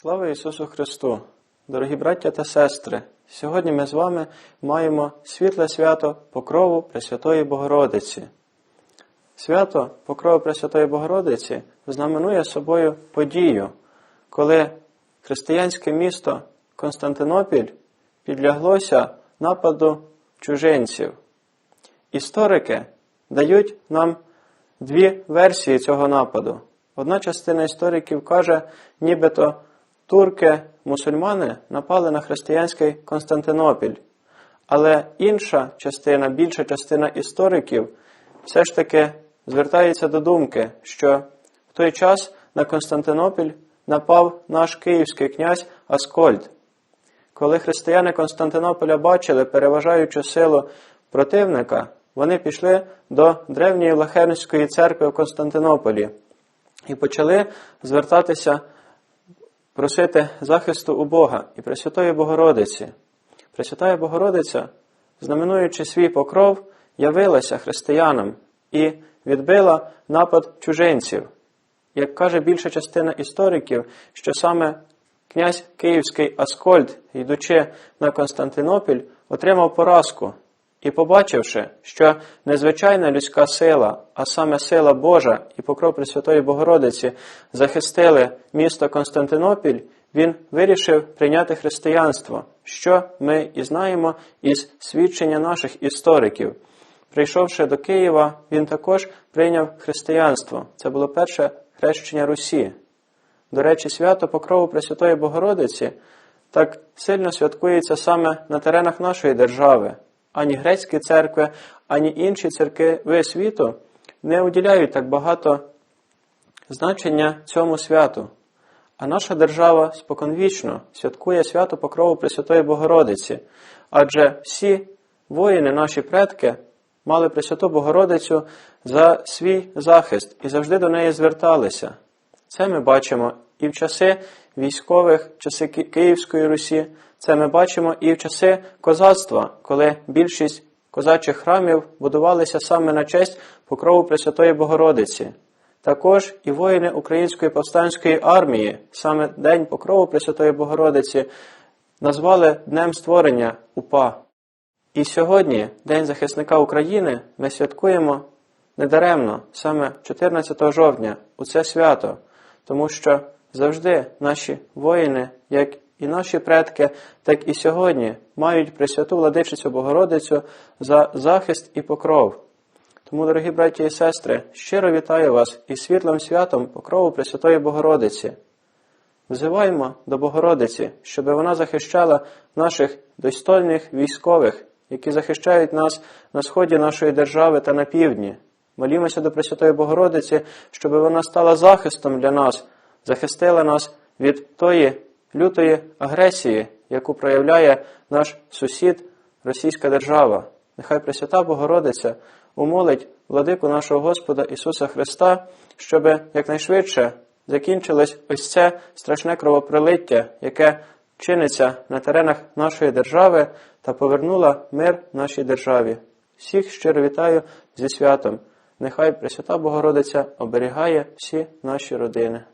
Слава Ісусу Христу! Дорогі браття та сестри! Сьогодні ми з вами маємо світле свято Покрову Пресвятої Богородиці. Свято Покрову Пресвятої Богородиці знаменує собою подію, коли християнське місто Константинопіль підляглося нападу чужинців. Історики дають нам дві версії цього нападу. Одна частина істориків каже, нібито турки, мусульмани напали на християнський Константинопіль. Але інша частина, більша частина істориків все ж таки звертається до думки, що в той час на Константинопіль напав наш київський князь Аскольд. Коли християни Константинополя бачили переважаючу силу противника, вони пішли до древньої Лахернської церкви в Константинополі і почали звертатися, просити захисту у Бога і Пресвятої Богородиці. Пресвятая Богородиця, знаменуючи свій покров, явилася християнам і відбила напад чужинців. Як каже більша частина істориків, що саме князь Київський Аскольд, йдучи на Константинопіль, отримав поразку і, побачивши, що незвичайна людська сила, а саме сила Божа і покров Пресвятої Богородиці захистили місто Константинопіль, він вирішив прийняти християнство, що ми і знаємо із свідчення наших істориків. Прийшовши до Києва, він також прийняв християнство. Це було перше хрещення Русі. До речі, свято Покрову Пресвятої Богородиці так сильно святкується саме на теренах нашої держави. Ані грецькі церкви, ані інші церкви світу не уділяють так багато значення цьому святу. А наша держава споконвічно святкує свято Покрову Пресвятої Богородиці, адже всі воїни, наші предки, мали Пресвяту Богородицю за свій захист і завжди до неї зверталися. Це ми бачимо і в часи військових, часи Київської Русі, це ми бачимо і в часи козацтва, коли більшість козачих храмів будувалися саме на честь покрову Пресвятої Богородиці. Також і воїни Української повстанської армії, саме День Покрову Пресвятої Богородиці, назвали Днем Створення УПА. І сьогодні, День захисника України, ми святкуємо недаремно, саме 14 жовтня, у це свято, тому що завжди наші воїни, як і наші предки, так і сьогодні мають Пресвяту Владичицю Богородицю за захист і покров. Тому, дорогі браті і сестри, щиро вітаю вас із світлим святом покрову Пресвятої Богородиці. Взиваємо до Богородиці, щоб вона захищала наших достойних військових, які захищають нас на сході нашої держави та на півдні. Молімося до Пресвятої Богородиці, щоб вона стала захистом для нас, захистила нас від тої лютої агресії, яку проявляє наш сусід, Російська держава. Нехай Пресвята Богородиця умолить владику нашого Господа Ісуса Христа, щоб якнайшвидше закінчилось ось це страшне кровопролиття, яке чиниться на теренах нашої держави та повернула мир нашій державі. Всіх щиро вітаю зі святом. Нехай Пресвята Богородиця оберігає всі наші родини.